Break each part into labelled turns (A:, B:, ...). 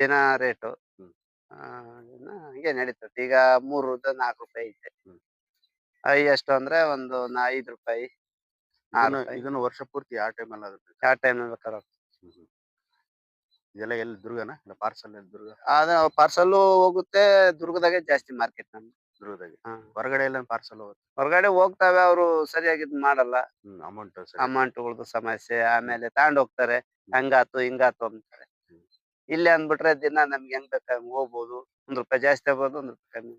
A: ದಿನ ರೇಟು. ಹಂಗೆ ನಡೀತದೆ. ಈಗ ಮೂರು ನಾಲ್ಕು ರೂಪಾಯಿ ಐತೆ.
B: ಐ
A: ಹೈಯೆಸ್ಟ್ ಅಂದ್ರೆ ಒಂದು ಐದು ರೂಪಾಯಿ
B: ಇದನ್ನು ವರ್ಷ ಪೂರ್ತಿ ಆ ಟೈಮ್ ಅಲ್ಲಿ
A: ಯಾವ ಟೈಮ್ ಬೇಕಾದ್ರೆ.
B: ಇದೆಲ್ಲ ಎಲ್ಲಿ? ದುರ್ಗನ? ಇಲ್ಲ ಪಾರ್ಸಲ್ ಎಲ್ಲಿ? ದುರ್ಗ?
A: ಅದ ಪಾರ್ಸಲ್ ಹೋಗುತ್ತೆ ದುರ್ಗದಾಗೆ ಜಾಸ್ತಿ ಮಾರ್ಕೆಟ್ ನಮ್ದು.
B: ದುರ್ಗದಾಗೆ. ಹೊರಗಡೆ ಎಲ್ಲ ಪಾರ್ಸಲ್ ಹೋಗುತ್ತೆ?
A: ಹೊರಗಡೆ ಹೋಗ್ತಾವೆ ಅವರು ಸರಿಯಾಗಿ ಇದ್ ಮಾಡಲ್ಲ
B: ಅಮೌಂಟ್
A: ಅಮೌಂಟ್ಗಳದ್ದು ಸಮಸ್ಯೆ ಆಮೇಲೆ ತಗೊಂಡ್ ಹೋಗ್ತಾರೆ. ಹಂಗಾತು ಹಿಂಗಾತು ಅಂತಾರೆ. ಇಲ್ಲಿ ಅಂದ್ಬಿಟ್ರೆ ದಿನ ನಮ್ಗೆ ಹೆಂಗ್ ಬೇಕಾ? ಹಂಗ್ ಹೋಗ್ಬೋದು. ಒಂದ್ ರೂಪಾಯಿ ಜಾಸ್ತಿ ಆಗ್ಬೋದು ಒಂದ್ ರೂಪಾಯಿ ಕಮ್ಮಿ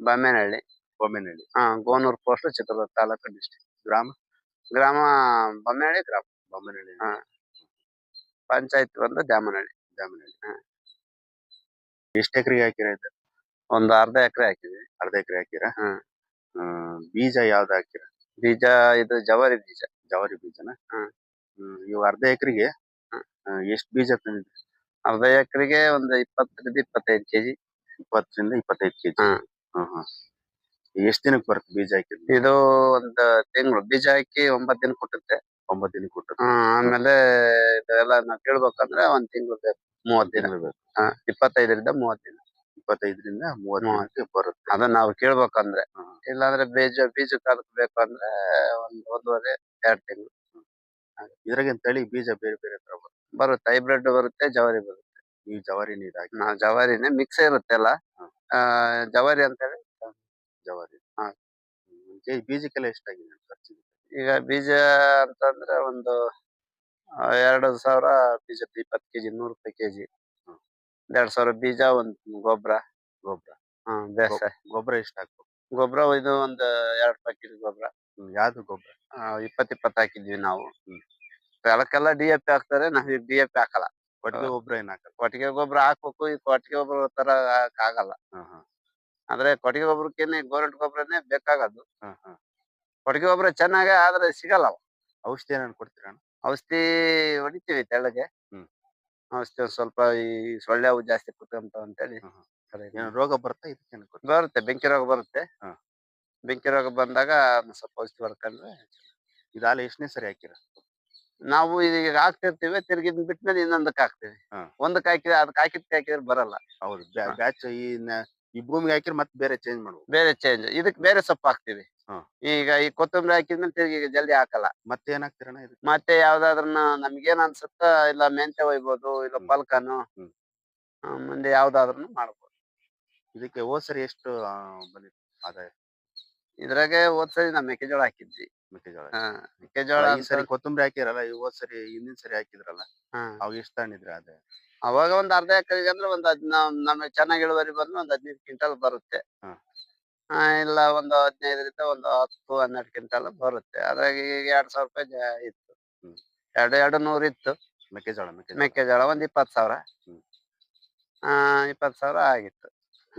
A: ಬೊಮ್ಮೇನಹಳ್ಳಿ
B: ಬೊಮ್ಮೆನಹಳ್ಳಿ
A: ಹಾ ಗೋನೂರ್ ಪೋಸ್ಟ್ ಚಿತ್ರದುರ್ಗ ತಾಲೂಕು ಡಿಸ್ಟ್ರಿಕ್ಟ್
B: ಗ್ರಾಮ.
A: ಗ್ರಾಮ ಬೊಮ್ಮೇನಹಳ್ಳಿ ಗ್ರಾಮ.
B: ಬೊಮ್ಮೆನಹಳ್ಳಿ
A: ಹಾ. ಪಂಚಾಯತ್ ಬಂದು ದ್ಯಾಮನಹಳ್ಳಿ. ಹಾ.
B: ಎಷ್ಟು ಎಕರೆಗೆ ಹಾಕಿರ ಇದು?
A: ಒಂದು ಅರ್ಧ ಎಕರೆ ಹಾಕಿದ್ವಿ.
B: ಅರ್ಧ ಎಕರೆ ಹಾಕಿರ?
A: ಹಾ.
B: ಬೀಜ ಯಾವ್ದು ಹಾಕಿರ?
A: ಬೀಜ ಇದು ಜವಾರಿ ಬೀಜ.
B: ಜವಾರಿ ಬೀಜನ?
A: ಹಾ.
B: ಹ್ಮ್ ಇವು ಅರ್ಧ ಎಕರೆಗೆ
A: ಹಾ.
B: ಎಷ್ಟು ಬೀಜ ತಂದಿದ್ರಿ
A: ಅರ್ಧ ಎಕರೆಗೆ ಒಂದು ಇಪ್ಪತ್ತರಿಂದ ಇಪ್ಪತ್ತೈದು ಕೆಜಿ.
B: ಇಪ್ಪತ್ತರಿಂದ ಇಪ್ಪತ್ತೈದು ಕೆಜಿ.
A: ಹಾ.
B: ಹ್ಮ್ ಎಷ್ಟ್ ದಿನಕ್ಕೆ ಬರುತ್ತೆ ಬೀಜ ಹಾಕಿದ್ರಿ
A: ಇದು ಒಂದು ತಿಂಗಳು. ಬೀಜ ಹಾಕಿ ಒಂಬತ್ತು ದಿನ ಕೊಟ್ಟುತ್ತೆ
B: ಒಂಬತ್ತು ದಿನಕ್ಕೆ ಕೊಟ್ಟು
A: ಹಾ, ಆಮೇಲೆ ಇದೆಲ್ಲ ನಾವ್ ಕೇಳ್ಬೇಕಂದ್ರೆ ಒಂದ್ ತಿಂಗಳು ಬೇಕು. ಮೂವತ್ ದಿನ
B: ತಿಂಗಳು ಬೇಕು
A: ಹಾ, ಇಪ್ಪತ್ತೈದರಿಂದ ಮೂವತ್ತು ದಿನ
B: ಇಪ್ಪತ್ತೈದರಿಂದ ಮೂವತ್ತು
A: ಮೂವತ್ತು.
B: ಬರುತ್ತೆ.
A: ಅದನ್ನ ನಾವು ಕೇಳ್ಬೇಕಂದ್ರೆ. ಇಲ್ಲಾಂದ್ರೆ ಬೀಜ ಬೀಜ ಅದಕ್ಕೆ ಬೇಕು ಅಂದ್ರೆ ಒಂದ್ ಒಂದೂವರೆ ಎರಡ್ ತಿಂಗಳು.
B: ಇದ್ರಾಗ ತಳಿ ಬೀಜ ಬೇರೆ ಬೇರೆ ತರ ಬರುತ್ತೆ.
A: ಬರುತ್ತೆ. ಹೈಬ್ರಿಡ್ ಬರುತ್ತೆ ಜವಾರಿ ಬರುತ್ತೆ.
B: ಈ ಜವಾರಿ ನೀರಾಗಿ. ನಾ
A: ನಾವು ಜವಾರಿನೇ ಮಿಕ್ಸ್ ಇರುತ್ತೆ ಅಲ್ಲ. ಆ, ಜವಾರಿ ಅಂತೇಳಿ?
B: ಜವಾರಿ.
A: ಹಾ.
B: ಹ್ಮ್. ಬೀಜಕ್ಕೆಲ್ಲ ಎಷ್ಟಾಗಿದೆ ಖರ್ಚು
A: ಈಗ ಬೀಜ ಅಂತಂದ್ರೆ ಒಂದು ಎರಡು ಸಾವಿರ ಬೀಜ ಇಪ್ಪತ್ತು ಕೆಜಿ ನೂರು ರೂಪಾಯಿ ಕೆಜಿ. ಎರಡ್ ಸಾವಿರ ಬೀಜ ಒಂದ್ ಗೊಬ್ಬರ
B: ಗೊಬ್ಬರ
A: ಹ್ಮ್ ಬೇಸಾಯ
B: ಗೊಬ್ಬರ ಎಷ್ಟು ಹಾಕ್ಬೇಕು?
A: ಗೊಬ್ಬರ ಇದು ಒಂದ್ ಎರಡ್ ಪ್ಯಾಕೆಟ್ ಗೊಬ್ಬರ
B: ಯಾವ್ದು ಗೊಬ್ಬರ
A: ಇಪ್ಪತ್ ಇಪ್ಪತ್ತು ಹಾಕಿದ್ವಿ ನಾವು. ಹೊಲಕ್ಕೆಲ್ಲ ಡಿ ಎ ಪಿ ಹಾಕ್ತಾರೆ ನಾವ್ ಡಿ ಎ ಪಿ ಹಾಕಲ್ಲ.
B: ಕೊಟ್ಟಿಗೆ ಗೊಬ್ಬರ ಏನ್ ಹಾಕಲ್ಲ?
A: ಕೊಟ್ಟಿಗೆ ಗೊಬ್ಬರ ಹಾಕ್ಬೇಕು ಈ ಕೊಟ್ಟಿಗೆ ಗೊಬ್ಬರ ತರ ಆಗಲ್ಲ ಅಂದ್ರೆ ಕೊಟ್ಟಿಗೆ ಗೊಬ್ಬರಕ್ಕೇನೆ ಗೋರೆಟ್ ಗೊಬ್ಬರನೇ ಬೇಕಾಗದು. ಕೊಟ್ಟಿಗೆ ಗೊಬ್ಬರ ಚೆನ್ನಾಗೆ ಆದ್ರೆ ಸಿಗಲ್ಲ ಅವು.
B: ಔಷಧಿ ಏನಾದ್ರು ಕೊಡ್ತೀರಾ
A: ಔಷಧಿ ಹೊಡಿತೀವಿ ತೆಳ್ಳಗೆ
B: ಹ್ಮ್.
A: ಔಷಧಿ ಒಂದ್ ಸ್ವಲ್ಪ ಈ ಸೊಳ್ಳೆ ಅವು ಜಾಸ್ತಿ ಕುತ್ಕೊಂತಾವ ಅಂತೇಳಿ
B: ಹೇಳಿ ಹ್ಮ್. ಏನೋ ರೋಗ ಬರುತ್ತೆ ಇದಕ್ಕೆ
A: ಬರುತ್ತೆ ಬೆಂಕಿ ರೋಗ ಬರುತ್ತೆ
B: ಹಾ.
A: ಬೆಂಕಿ ರೋಗ ಬಂದಾಗ ಒಂದ್ ಸ್ವಲ್ಪ ಔಷಧಿ ಹೊಡ್ಕೊಂಡ್ರೆ
B: ಇದಾಲ ಎಷ್ಟನೇ ಸರಿ ಹಾಕಿರ
A: ನಾವು ಈಗ ಹಾಕ್ತಿರ್ತೀವಿ ತಿರ್ಗಿದ್ ಬಿಟ್ಟ ಬಿಟ್ಮೇಲೆ ಇನ್ನೊಂದಕ್ಕೆ ಹಾಕ್ತಿವಿ
B: ಹಾ.
A: ಒಂದಕ್ಕೆ ಹಾಕಿದ್ರೆ ಅದಕ್ಕೆ ಹಾಕಿದ್ ಹಾಕಿದ್ರೆ ಬರಲ್ಲ
B: ಹೌದು. ಬ್ಯಾಚ್ ಈ ನ- ಈ ಭೂಮಿಗೆ ಹಾಕಿದ್ರೆ ಮತ್ತೆ ಬೇರೆ ಚೇಂಜ್ ಮಾಡ್ಬೇಕು
A: ಬೇರೆ ಚೇಂಜ್ ಇದಕ್ ಬೇರೆ ಸೊಪ್ಪು ಹಾಕ್ತಿವಿ.
B: ಹಾ.
A: ಈಗ ಈ ಕೊತ್ತಂಬರಿ ಹಾಕಿದ್ಮೇಲೆ ತಿರ್ಗಿ ಈಗ ಜಲ್ದಿ ಹಾಕಲ್ಲ.
B: ಮತ್ತೆ ಏನ್ ಹಾಕ್ತೀರಣ್ಣ ಇದಕ್ಕೆ?
A: ಮತ್ತೆ ಯಾವ್ದಾದ್ರನ್ನ ನಮ್ಗೇನ್ ಅನ್ಸುತ್ತ ಇಲ್ಲ ಮೆಂತೆ ಒಯ್ಬೋದು ಇಲ್ಲ
B: ಹ್ಮ್.
A: ಪಲ್ಕನು
B: ಹ್ಮ್.
A: ಮುಂದೆ ಯಾವ್ದಾದ್ರು ಮಾಡ್ಬೋದು.
B: ಇದಕ್ಕೆ ಹೋದ್ ಸರಿ ಎಷ್ಟು ಆ, ಬಂದಿತ್ತು ಆದಾಯ?
A: ಇದ್ರಾಗೆ ಹೋದ್ ಸರಿ ನಾವ್ ಮೆಕ್ಕೆಜೋಳ ಹಾಕಿದ್ವಿ.
B: ಮೆಕ್ಕೆಜೋಳ
A: ಹಾ, ಮೆಕ್ಕೆಜೋಳ
B: ಈ ಸರಿ ಕೊತ್ತಂಬರಿ ಹಾಕಿರಲ್ಲ ಈ ಹೋದ್ ಸರಿ ಹಿಂದಿನ ಸರಿ ಹಾಕಿದ್ರಲ್ಲ. ಅವಾಗ ಎಷ್ಟು ತಗೊಂಡಿದ್ರಿ ಆದಾಯ?
A: ಅವಾಗ ಒಂದ್ ಅರ್ಧ ಎಕರೆಗೆ ಅಂದ್ರೆ ಒಂದ್ ಹದ್ನ ನಮಗೆ ಚೆನ್ನಾಗಿ ಇಳುವರಿ ಬಂದ್ರೆ ಒಂದ್ ಹದಿನೈದು ಕ್ವಿಂಟಲ್ ಬರುತ್ತೆ. ಆ, ಇಲ್ಲ ಒಂದು ಹದಿನೈದರಿಂದ ಒಂದು ಹತ್ತು ಹನ್ನೆರಡು ಕ್ವಿಂಟಲ್ ಬರುತ್ತೆ. ಅದ್ರಾಗ ಈಗ ಎರಡ್ ಸಾವಿರ ರೂಪಾಯಿ ಜಾ- ಇತ್ತು. ಎರಡು ಎರಡು ನೂರು ಇತ್ತು.
B: ಮೆಕ್ಕೆಜೋಳ ಮೆಕ್ಕೆಜೋಳ.
A: ಮೆಕ್ಕೆಜೋಳ ಒಂದ್ ಇಪ್ಪತ್ತು ಸಾವಿರ.
B: ಹ್ಮ್.
A: ಆ ಇಪ್ಪತ್ತು ಸಾವಿರ ಆಗಿತ್ತು.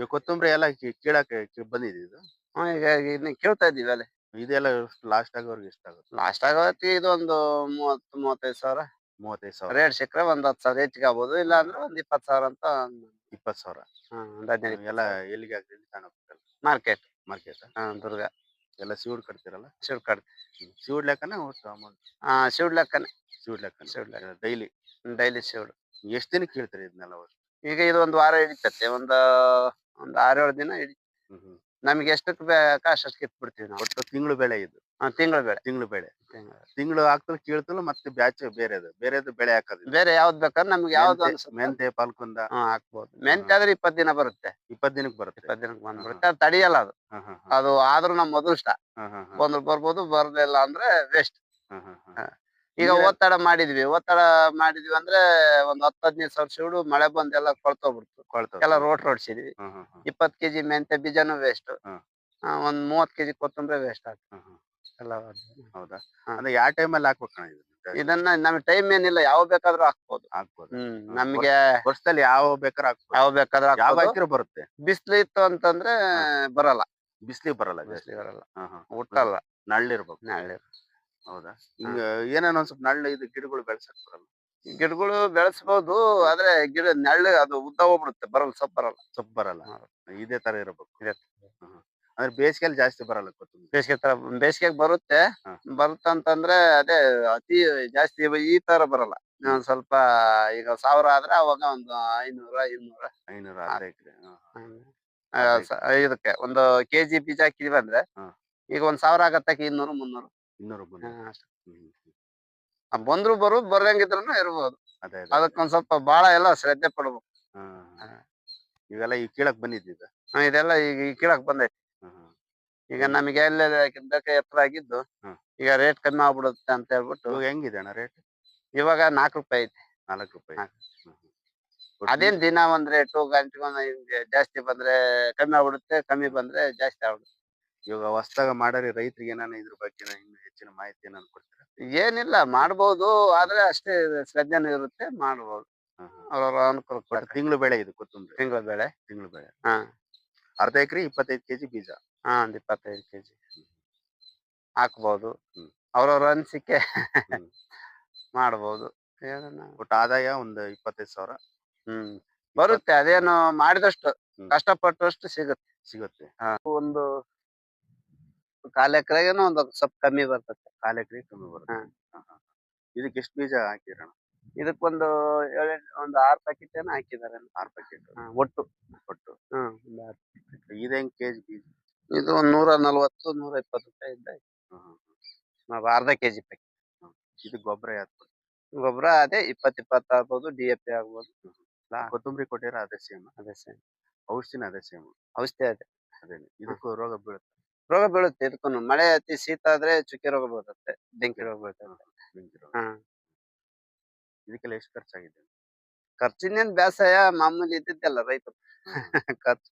B: ಈ ಕೊತ್ತಂಬರಿ ಎಲ್ಲ ಕಿ- ಕೀಳಕ್ಕೆ ಕಿ- ಬಂದಿದೆ ಇದು?
A: ಹ್ಮ್, ಈಗ ಇನ್ನು ಕೇಳ್ತಾ ಇದ್ದೀವಿ ಅಲ್ಲಿ.
B: ಇದೆಲ್ಲ ಲಾಸ್ಟ್ ಆಗೋರ್ಗೆ ಎಷ್ಟಾಗುತ್ತೆ?
A: ಲಾಸ್ಟ್ ಆಗೋತ್ತಿಗೆ ಇದು ಒಂದು ಮೂವತ್ತು ಮೂವತ್ತೈದು ಸಾವಿರ.
B: ಮೂವತ್ತೈದು ಸಾವಿರ.
A: ರೇಟ್ ಸಿಕ್ಕರೆ ಒಂದ್ ಹತ್ತು ಸಾವಿರ ಹೆಚ್ಚಿಗೆ ಆಗ್ಬೋದು. ಇಲ್ಲ ಅಂದ್ರೆ ಒಂದ್ ಇಪ್ಪತ್ತು ಸಾವಿರ ಅಂತ
B: ಇಪ್ಪತ್ತು ಸಾವಿರ.
A: ಹ್ಮ್, ಒಂದ್ ಹದಿನೈದು
B: ಎಲ್ಲ ಎಲ್ಲಿಗೆ ಹಾಕ್ತೀರಿ ತಗೊಂಡೋಗ್ತೀರಲ್ಲ
A: ಮಾರ್ಕೆಟ್
B: ಮಾರ್ಕೆಟ್
A: ದುರ್ಗ.
B: ಎಲ್ಲ ಸೀಡ್ ಕಟ್ತೀರಲ್ಲ?
A: ಸೀಡ್ ಕಟ್ತೀವಿ.
B: ಸೀಡ್ ಲೆಕ್ಕನ ಒಟ್ಟು ಅಮೌಂಟ್?
A: ಆ ಸೀಡ್ ಲೆಕ್ಕನೆ.
B: ಸೀಡ್ ಲೆಕ್ಕ
A: ಸೀಡ್ ಲೆಕ್ಕ.
B: ಡೈಲಿ?
A: ಡೈಲಿ ಸೀಡ್
B: ಎಷ್ಟು ದಿನಕ್ಕೆ ಕೇಳ್ತೀರಿ ಇದನ್ನೆಲ್ಲ ಒಟ್ಟು?
A: ಈಗ ಇದು ಒಂದು ವಾರ ಹಿಡಿತತ್ತೆ ಒಂದು ಒಂದು ಆರೇಳು ದಿನ ಹಿಡಿ ನಮ್ಗೆ ಎಷ್ಟಕ್ಕೆ ಬೇಕಾ ಅಷ್ಟಕ್ಕೆ ಕಿತ್ಬಿಡ್ತೀವಿ ನಾವು.
B: ಒಟ್ಟು ತಿಂಗಳು ಬೆಳೆ ಇದು.
A: ತಿಂಗಳ ಬೆಳೆ
B: ತಿಂಗಳು ಬೆಳೆ ತಿಂಗಳು ಹಾಕ್ತಲು ಕೀಳ್ತಲು ಮತ್ತೆ ಬ್ಯಾಚ್ ಬೇರೆದು ಬೇರೆದು ಬೆಳೆ ಹಾಕೋದು.
A: ಬೇರೆ ಯಾವ್ದ್ ಬೇಕಾದ್ರೆ ನಮ್ಗೆ ಯಾವ್ದು ಅನ್ಸುತ್ತೆ?
B: ಮೆಂತೆ ಪಾಲ್ಕುಂದ.
A: ಹಾಕ್ಬಹುದು ಹಾಕ್ಬೋದು. ಮೆಂತೆ ಆದ್ರೆ ಇಪ್ಪತ್ ದಿನ ಬರುತ್ತೆ.
B: ಇಪ್ಪತ್ತು ದಿನಕ್ಕೆ ಬರುತ್ತೆ.
A: ಇಪ್ಪತ್ ದಿನಕ್ಕೆ ಬಂದ್ಬಿಡುತ್ತೆ. ಅದು ತಡಿಯಲ್ಲ ಅದು.
B: ಹಾ ಹಾ
A: ಅದು ಆದ್ರೂ ನಮ್ ಮೊದಲು
B: ಇಷ್ಟ. ಹಾ ಹಾ
A: ಬಂದ್ರು ಬರ್ಬೋದು ಬರ್ಲಿಲ್ಲ ಅಂದ್ರೆ ವೇಸ್ಟ್
B: ಹಾ ಹಾ ಹಾ.
A: ಈಗ ಒತ್ತಡ ಮಾಡಿದ್ವಿ. ಒತ್ತಡ ಮಾಡಿದ್ವಿ ಅಂದ್ರೆ ಒಂದ್ ಹತ್ತು ಹದಿನೈದು ಸಾವಿರ ಸಿಡು ಮಳೆ ಬಂದ್ ಎಲ್ಲ ಕೊಳ್ತೋಗ್ಬಿಡ್ತು. ಎಲ್ಲ ರೋಟ್ ರೋಡ್ಸಿದ್ವಿ
B: ಹಾ ಹಾ ಹಾ.
A: ಇಪ್ಪತ್ ಕೆಜಿ ಮೆಂತೆ ಬೀಜನೂ ವೇಸ್ಟ್
B: ಹಾ.
A: ಒಂದ್ ಮೂವತ್ ಕೆಜಿ ಕೊತ್ತಂಬರಿ ವೇಸ್ಟ್ ಆಗ್ತದೆ
B: ಹಾ ಹಾ.
A: ಎಲ್ಲ
B: ಹೌದಾ? ಅಂದ್ರೆ ಯಾವ ಟೈಮ್ ಅಲ್ಲಿ ಇದು?
A: ಇದನ್ನ ನಮ್ಗೆ ಟೈಮ್ ಏನಿಲ್ಲ ಯಾವ ಬೇಕಾದ್ರೂ ಹಾಕ್ಬೋದು.
B: ಹಾಕ್ಬೋದು.
A: ಹ್ಮ್ ನಮ್ಗೆ
B: ವರ್ಷದಲ್ಲಿ ಯಾವ ಬೇಕಾದ್ರೂ ಹಾಕ್ಬೋದು.
A: ಯಾವ ಬೇಕಾದ್ರೂ
B: ಯಾವ
A: ಹಾಕ್ಬೋದು.
B: ಬರುತ್ತೆ.
A: ಬಿಸ್ಲು ಇತ್ತು ಅಂತಂದ್ರೆ ಬರಲ್ಲ.
B: ಬಿಸಿಲಿಗೆ ಬರಲ್ಲ ಜಾಸ್ತಿ.
A: ಬಿಸ್ಲಿಗೆ ಬರಲ್ಲ.
B: ಹಾ ಹಾ.
A: ಹುಟ್ಟಲ್ಲ
B: ನಳ್ಳಿರ್ಬೇಕು
A: ನಾಳೆ
B: ಹೌದಾ? ಈಗ ಏನೇನೋ ಒಂದ್ ಸ್ವಲ್ಪ ನಳ್ಳು ಇದು ಗಿಡಗಳು ಬೆಳ್ಸಕ್ ಬರಲ್ಲ.
A: ಗಿಡಗಳು ಬೆಳೆಸ್ಬೋದು ಆದ್ರೆ ಗಿಡ ನೆಳ್ಳು ಅದು ಉದ್ದ ಹೋಗ್ಬಿಡುತ್ತೆ. ಬರಲ್ಲ ಸೊಪ್ಪು ಬರಲ್ಲ.
B: ಸೊಪ್ಪು ಬರಲ್ಲ.
A: ಹಾ.
B: ಇದೇ ತರ ಇರಬೇಕು.
A: ಇದೇ.
B: ಅಂದ್ರೆ ಬೇಸಿಗೆಯಲ್ಲಿ ಜಾಸ್ತಿ ಬರಲ್ಲ ಕೊತ್ತಂಬರಿ
A: ಬೇಸಿಗೆ ತರ ಬೇಸಿಗೆಗೆ ಬರುತ್ತೆ.
B: ಹಾ.
A: ಬರುತ್ತಂತಂದ್ರೆ ಅದೇ ಅತಿ ಜಾಸ್ತಿ ಇವ- ಈ ತರ ಬರಲ್ಲ. ಒಂದ್ ಸ್ವಲ್ಪ ಈಗ ಸಾವಿರ ಆದ್ರೆ ಅವಾಗ ಒಂದು ಐನೂರ ಇನ್ನೂರ.
B: ಐನೂರ ಅರ್ಧ ಎಕರೆ
A: ಆ, ಸ- ಇದಕ್ಕೆ ಒಂದು ಕೆಜಿ ಬೀಜ ಹಾಕಿದ್ವಿ ಅಂದ್ರೆ
B: ಹಾ.
A: ಈಗ ಒಂದ್ ಸಾವಿರ ಆಗತ್ತಕ್ಕೆ ಇನ್ನೂರು ಮುನ್ನೂರು.
B: ಇನ್ನೂರು ಬಂದು
A: ಹಾ, ಅಷ್ಟೇ. ಆ, ಬಂದ್ರು ಬರು ಬರಂಗಿದ್ರು ಇರ್ಬೋದು.
B: ಅದೇ ಅದೇ
A: ಅದಕ್ಕೊಂದ್ ಸ್ವಲ್ಪ ಬಾಳ ಎಲ್ಲ ಶ್ರದ್ಧೆ ಪಡ್ಬೇಕು.
B: ಹಾ, ಹಾ.
A: ಹಾ.
B: ಇವೆಲ್ಲ ಈ ಕೀಳಕ್ ಬಂದಿದ್ದ
A: ಹಾ, ಇದೆಲ್ಲ ಈಗ ಈ ಕೀಳಕ್ ಬಂದೈತಿ ಈಗ ನಮಗೆ ಎಲ್ಲ ಗಿಡಕ್ಕೆ ಎತ್ತರ ಆಗಿದ್ದು
B: ಹ್ಮ್.
A: ಈಗ ರೇಟ್ ಕಮ್ಮಿ ಆಗ್ಬಿಡುತ್ತೆ ಅಂತ ಹೇಳ್ಬಿಟ್ಟು
B: ಇವಾಗ ಹೆಂಗಿದೆ ಅಣ್ಣ ರೇಟ್
A: ಇವಾಗ ನಾಲ್ಕು ರೂಪಾಯಿ ಐತಿ.
B: ನಾಲ್ಕು ರೂಪಾಯಿ. ಹ್ಮ್.
A: ಅದೇನ್ ದಿನ ಒಂದ್ ರೇಟು ಗಂಟೆಗೊಂದ್ ಹಿಂಗೆ ಜಾಸ್ತಿ ಬಂದ್ರೆ ಕಮ್ಮಿ ಆಗ್ಬಿಡುತ್ತೆ ಕಮ್ಮಿ ಬಂದ್ರೆ ಜಾಸ್ತಿ ಆಗ್ಬಿಡುತ್ತೆ.
B: ಇವಾಗ ಹೊಸದಾಗ ಮಾಡರಿ ರೈತರಿಗೆ ಏನಾನ ಇದ್ರ ಬಗ್ಗೆ ಇನ್ನು ಹೆಚ್ಚಿನ ಮಾಹಿತಿ ಏನಾನ ಕೊಡ್ತೀರಾ?
A: ಏನಿಲ್ಲ ಮಾಡ್ಬೋದು ಆದ್ರೆ ಅಷ್ಟೇ ಶ್ರದ್ಧೆನೂ ಇರುತ್ತೆ ಮಾಡ್ಬೋದು.
B: ಅವ್ರ.
A: ಅವ್ರವ್ರ ಅನುಕೂಲ
B: ಒಟ್ಟು ತಿಂಗಳು ಬೆಳೆ ಇದು ಕೊತ್ತಂಬರಿ.
A: ತಿಂಗಳ ಬೆಳೆ.
B: ತಿಂಗಳು ಬೆಳೆ.
A: ಹಾ.
B: ಅರ್ಧ ಎಕರೆ ಇಪ್ಪತ್ತೈದು ಕೆಜಿ ಬೀಜ.
A: ಹಾ ಒಂದ್ ಇಪ್ಪತ್ತೈದು ಕೆಜಿ
B: ಹಾಕ್ಬಹುದು.
A: ಅವ್ರವ್ರ ಅನ್ಸಿಕೆ. ಮಾಡ್ಬೋದು. ಏನನ್ನ
B: ಒಟ್ಟು ಆದಾಯ ಒಂದು ಇಪ್ಪತ್ತೈದು ಸಾವಿರ.
A: ಹ್ಮ್. ಬರುತ್ತೆ ಅದೇನು ಮಾಡಿದಷ್ಟು. ಕಷ್ಟಪಟ್ಟಷ್ಟು ಸಿಗುತ್ತೆ.
B: ಸಿಗುತ್ತೆ.
A: ಒಂದು ಕಾಲ್ ಎಕರೆಗೇನೋ ಒಂದು ಸ್ವಲ್ಪ ಕಮ್ಮಿ ಬರ್ತದೆ.
B: ಕಾಲ್ ಎಕರೆ ಕಮ್ಮಿ ಬರುತ್ತೆ.
A: ಹಾ.
B: ಹಾ, ಹಾ. ಇದಕ್ಕೆ ಎಷ್ಟು ಬೀಜ ಹಾಕಿರಣ
A: ಇದಕ್ಕೊಂದು ಏಳೆಂಟ್ ಒಂದು ಆರು ಪ್ಯಾಕೆಟ್ ಏನೋ ಹಾಕಿದ್ದಾರೆ.
B: ಆರು ಪ್ಯಾಕೆಟ್
A: ಒಟ್ಟು.
B: ಒಟ್ಟು.
A: ಹ್ಮ್ ಒಂದು ಆರು.
B: ಇದು ಹೆಂಗ್ ಕೆಜಿ ಬೀಜ?
A: ಇದು ಒಂದ್ ನೂರ ನಲ್ವತ್ತು ನೂರ ಇಪ್ಪತ್ತು ರೂಪಾಯಿ ಇದ್ದ. ನಾವು ಅರ್ಧ ಕೆಜಿ ಪ್ಯಾಕೆಟ್
B: ಇದು ಗೊಬ್ಬರ ಯಾವ್ದು
A: ಗೊಬ್ಬರ ಅದೇ ಇಪ್ಪತ್ ಇಪ್ಪತ್ತು ಆಗ್ಬೋದು ಡಿ ಎ ಪಿ ಆಗ್ಬೋದು.
B: ಕೊತ್ತಂಬರಿ ಕೊಟ್ಟಿರ ಅದೇ ಸೇಮ್
A: ಅದೇ ಸೇಮ್
B: ಔಷಧಿನ ಅದೇ ಸೇಮ್
A: ಔಷಧಿ ಅದೇ.
B: ಅದೇನೆ. ಇದಕ್ಕೂ ರೋಗ ಬೀಳುತ್ತೆ.
A: ರೋಗ ಬೀಳುತ್ತೆ ಇದಕ್ಕೂ ಮಳೆ ಅತಿ ಶೀತ ಆದ್ರೆ ಚುಕ್ಕೆ ರೋಗ ಬೀಳುತ್ತೆ ಬೆಂಕಿ ರೋಗ ಬೀಳುತ್ತೆ. ಹಾ.
B: ಇದಕ್ಕೆಲ್ಲ ಎಷ್ಟು ಖರ್ಚಾಗಿದೆ?
A: ಖರ್ಚಿನೇನ್ ಬೇಸಾಯ ಮಾಮೂಲಿ ಇದ್ದಿದ್ದಲ್ಲ ರೈತರು. ಖರ್ಚು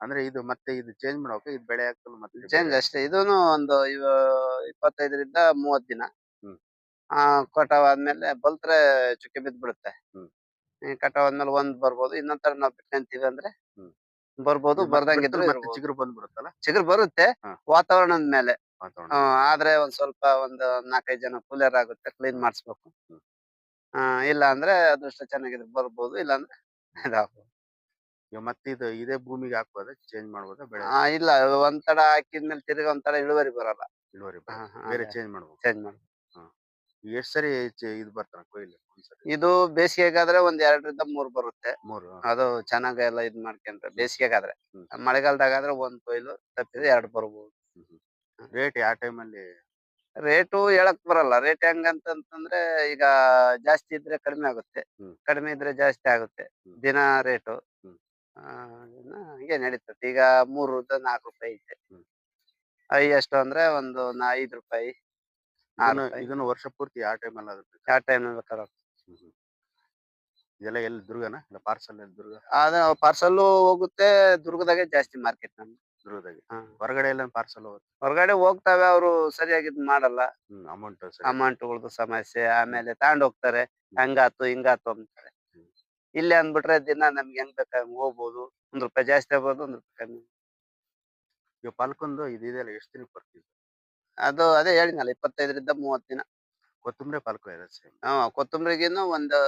B: ಅಂದ್ರೆ ಇದು ಮತ್ತೆ ಇದು ಚೇಂಜ್ ಮಾಡೋಕೆ ಇದು ಬೆಳೆ ಹಾಕಲು ಮತ್ತೆ
A: ಚೇಂಜ್ ಅಷ್ಟೇ ಇದೂನು ಒಂದು ಇವ ಇಪ್ಪತ್ತೈದರಿಂದ ಮೂವತ್ ದಿನ
B: ಹ್ಮ್.
A: ಆ ಕಟಾವ್ ಆದ್ಮೇಲೆ ಬಲ್ತ್ರೆ ಚುಕ್ಕಿ ಬಿದ್ದು ಬಿಡುತ್ತೆ
B: ಹ್ಮ್.
A: ಈ ಕಟಾವ್ ಆದ್ಮೇಲೆ ಒಂದ್ ಬರ್ಬೋದು ಇನ್ನೊಂದ್ ನಾವ್ ಬಿಟ್ಕೊಂತೀವಿ ಅಂದ್ರೆ
B: ಹ್ಮ್.
A: ಬರ್ಬೋದು ಬರ್ದಂಗಿದ್ರು
B: ಮತ್ತೆ
A: ಇರ್ಬೋದು.
B: ಚಿಗುರು ಬಂದ್ಬಿಡುತ್ತಲ್ಲ
A: ಚಿಗುರು ಬರುತ್ತೆ
B: ಹಾ.
A: ವಾತಾವರಣದ ಮೇಲೆ
B: ವಾತಾವರಣ
A: ಆ, ಆದ್ರೆ ಒಂದ್ ಸ್ವಲ್ಪ ಒಂದ್ ನಾಲ್ಕೈದು ಜನ ಕೂಲರ್ ಆಗುತ್ತೆ ಕ್ಲೀನ್ ಮಾಡಿಸ್ಬೇಕು
B: ಹ್ಮ್.
A: ಆ ಇಲ್ಲ ಅಂದ್ರೆ ಅದೃಷ್ಟ ಚೆನ್ನಾಗಿದ್ರೆ ಬರ್ಬೋದು ಇಲ್ಲ ಅಂದ್ರೆ ಇದಾಗ್ಬೋದು
B: ಈಗ ಮತ್ತೆ ಇದು ಇದೇ ಭೂಮಿಗೆ ಹಾಕ್ಬೋದ ಚೇಂಜ್ ಮಾಡ್ಬೋದಾ ಬೆಳೆ
A: ಆ, ಇಲ್ಲ ಒಂದ್ ತಡ ಹಾಕಿದ್ಮೇಲೆ ತಿರ್ಗಿ ಒಂದ್ ತಡ ಇಳುವರಿ ಬರಲ್ಲ.
B: ಇಳುವರಿ
A: ಹಾ,
B: ಬರೋದು.
A: ಹಾ,
B: ಬೇರೆ
A: ಅದೇ.
B: ಚೇಂಜ್ ಮಾಡ್ಬೋದು.
A: ಚೇಂಜ್ ಮಾಡಿ
B: ಎಷ್ಟ್ ಸರಿ ಚೆ- ಇದು ಬರ್ತಾನ ಕೊಯ್ಲು ಒಂದ್ಸರಿ?
A: ಇದು ಬೇಸಿಗೆಗಾದ್ರೆ ಒಂದ್ ಎರಡರಿಂದ ಮೂರ್ ಬರುತ್ತೆ.
B: ಮೂರು
A: ಅದು ಚೆನ್ನಾಗಿ ಎಲ್ಲ ಇದ್ ಮಾಡ್ಕೊಂಡ್ರೆ ಬೇಸಿಗೆಗಾದ್ರೆ.
B: ಹ್ಮ್.
A: ಮಳೆಗಾಲದಾಗಾದ್ರೆ ಒಂದ್ ಕೊಯ್ಲು ತಪ್ಪಿದ್ರೆ ಎರಡ್ ಬರ್ಬೋದು.
B: ರೇಟ್ ಯಾವ ಅಲ್ಲಿ
A: ರೇಟು ಹೇಳಕ್ ಬರಲ್ಲ. ರೇಟ್ ಹೆಂಗಂತಂದ್ರೆ ಈಗ ಜಾಸ್ತಿ ಇದ್ರೆ ಕಡಿಮೆ ಆಗುತ್ತೆ.
B: ಹ್ಮ್.
A: ಕಡಿಮೆ ಇದ್ರೆ ಜಾಸ್ತಿ ಆಗುತ್ತೆ.
B: ಹ್ಮ್.
A: ದಿನ ರೇಟು
B: ಹ್ಮ್.
A: ಹಂಗೆ ನಡೀತದೆ. ಈಗ ಮೂರು ನಾಲ್ಕು ರೂಪಾಯಿ ಐತೆ.
B: ಐ
A: ಹೈಯೆಸ್ಟ್ ಅಂದ್ರೆ ಒಂದು ನಾ- ಐದ್ ರೂಪಾಯಿ ನಾನು
B: ಇದನ್ನು ವರ್ಷ ಪೂರ್ತಿ ಯಾವ ಟೈಮ್ ಆಗುತ್ತೆ
A: ಯಾವ ಟೈಮ್ ಬೇಕಾದ್ರೆ
B: ಇದೆಲ್ಲ ಎಲ್ಲಿ ದುರ್ಗನ? ಇಲ್ಲ ಪಾರ್ಸಲ್ ಎಲ್ಲಿ ದುರ್ಗ?
A: ಅದ ಪಾರ್ಸಲ್ ಹೋಗುತ್ತೆ ದುರ್ಗದಾಗೆ ಜಾಸ್ತಿ ಮಾರ್ಕೆಟ್ ನಮ್ದು.
B: ದುರ್ಗದಾಗೆ. ಹೊರಗಡೆ ಎಲ್ಲ ಪಾರ್ಸಲ್ ಹೋಗುತ್ತೆ?
A: ಹೊರಗಡೆ ಹೋಗ್ತಾವೆ ಅವರು ಸರಿಯಾಗಿ ಇದ್ ಮಾಡಲ್ಲ.
B: ಅಮೌಂಟ್
A: ಅಮೌಂಟ್ಗಳದ್ದು ಸಮಸ್ಯೆ ಆಮೇಲೆ ತಗೊಂಡ್ ಹೋಗ್ತಾರೆ ಹಂಗಾತು ಹಿಂಗಾತು ಅಂತಾರೆ. ಇಲ್ಲೇ ಅಂದ್ಬಿಟ್ರೆ ದಿನ ನಮ್ಗೆ ಹೆಂಗ್ ಬೇಕಾ ಹಂಗ್ ಹೋಗ್ಬೋದು. ಒಂದ್ ರೂಪಾಯಿ ಜಾಸ್ತಿ ಆಗ್ಬೋದು ಒಂದ್ ರೂಪಾಯಿ ಕಮ್ಮಿ
B: ಈಗ ಪಲ್ಕೊಂದು ಇದು ಇದೆಯಲ್ಲ ಎಷ್ಟು ದಿನಕ್ಕೆ ಬರ್ತೀವಿ
A: ಅದು ಅದೇ ಹೇಳಿದ್ನಲ್ಲ ಇಪ್ಪತ್ತೈದರಿಂದ ಮೂವತ್ ದಿನ.
B: ಕೊತ್ತಂಬರಿ ಪಾಲ್ಕೊ ಇದೆ ಸೇಮ್
A: ಹಾ ಕೊತ್ತಂಬರಿಗಿನ್ನು ಒಂದು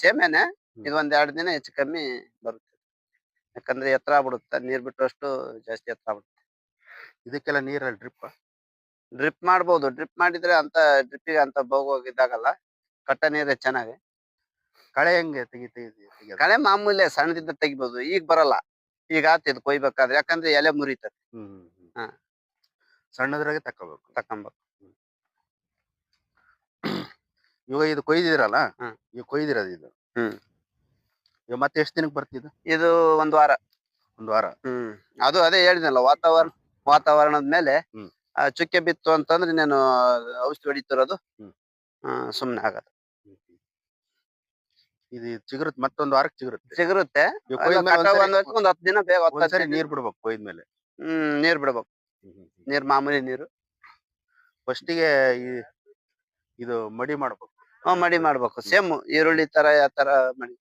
A: ಸೇಮೇನೆ ಇದು ಒಂದ್ ಎರಡ್ ದಿನ ಹೆಚ್ಚು ಕಮ್ಮಿ ಬರುತ್ತೆ. ಯಾಕಂದ್ರೆ ಎತ್ತರ ಆಗ್ಬಿಡುತ್ತೆ ನೀರ್ ಬಿಟ್ಟಷ್ಟು ಜಾಸ್ತಿ ಎತ್ತರ ಆಗ್ಬಿಡುತ್ತೆ.
B: ಇದಕ್ಕೆಲ್ಲ ನೀರಲ್ಲಿ ಡ್ರಿಪ್
A: ಡ್ರಿಪ್ ಮಾಡ್ಬೋದು. ಡ್ರಿಪ್ ಮಾಡಿದ್ರೆ ಅಂತ ಡ್ರಿಪ್ಪಿಗೆ ಅಂತ ಬೋಗೋಗಿದ್ದಾಗಲ್ಲ ಕಟ್ಟ ನೀರೇ ಚೆನ್ನಾಗಿ.
B: ಕಳೆ ಹೆಂಗೆ ತೆಗಿತೀವಿ?
A: ಕಳೆ ಮಾಮೂಲಿ ಸಣ್ಣದಿಂದ ತೆಗಿಬೋದು ಈಗ ಬರಲ್ಲ ಈಗ ಆತಿದ್ ಕೊಯ್ಬೇಕಾದ್ರೆ ಯಾಕಂದ್ರೆ ಎಲೆ ಮುರಿತದೆ. ಹಾ.
B: ಸಣ್ಣದ್ರಾಗೆ ತಕ್ಕೋಬೇಕು
A: ತಕೊಂಬೇಕು
B: ಇವಾಗ ಇದು ಕೊಯ್ದಿರಲ್ಲ
A: ಹ್ಮ್.
B: ಈಗ ಕೊಯ್ದಿರೋದು ಇದು
A: ಹ್ಮ್.
B: ಇವಾಗ ಮತ್ತೆ ಎಷ್ಟು ದಿನಕ್ಕೆ ಬರ್ತಿದ್ದು
A: ಇದು ಒಂದ್ ವಾರ
B: ಒಂದು ವಾರ
A: ಹ್ಮ್ ಅದು ಅದೇ ಹೇಳಿದ್ನಲ್ಲ ವಾತಾವರಣ ವಾತಾವರಣದ ಮೇಲೆ
B: ಹ್ಮ್.
A: ಆ ಚುಕ್ಕೆ ಬಿತ್ತು ಅಂತಂದ್ರೆ ನೀನು ಔಷಧಿ ಹೊಡಿತಿರೋದು
B: ಹ್ಮ್.
A: ಸುಮ್ನೆ ಆಗತ್ತೆ
B: ಇದು ಚಿಗುರುತ್ತೆ ಮತ್ತೊಂದು ವಾರಕ್ಕೆ ಚಿಗುರುತ್ತೆ.
A: ಚಿಗುರುತ್ತೆ.
B: ಒಂದ್ಸರಿ-
A: ಒಂದ್ ಹತ್ತು ದಿನ ಬೇಗ ಹತ್ತು
B: ಒಂದ್ಸರಿ
A: ಹದಿನೈದು
B: ನೀರ್ ಬಿಡ್ಬೇಕು ಕೊಯ್ದ್ಮೇಲೆ
A: ಹ್ಮ್ ನೀರ್ ಬಿಡ್ಬೇಕು. ನೀರ್ ಮಾಮೂಲಿ ನೀರು.
B: ಫಸ್ಟಿಗೆ ಇದು ಮಡಿ ಮಾಡ್ಬೇಕು.
A: ಹ್ಮ್ ಮಡಿ ಮಾಡ್ಬೇಕು. ಸೇಮ್ ಈರುಳ್ಳಿ ತರ ಯಾವ ತರ ಮಡಿ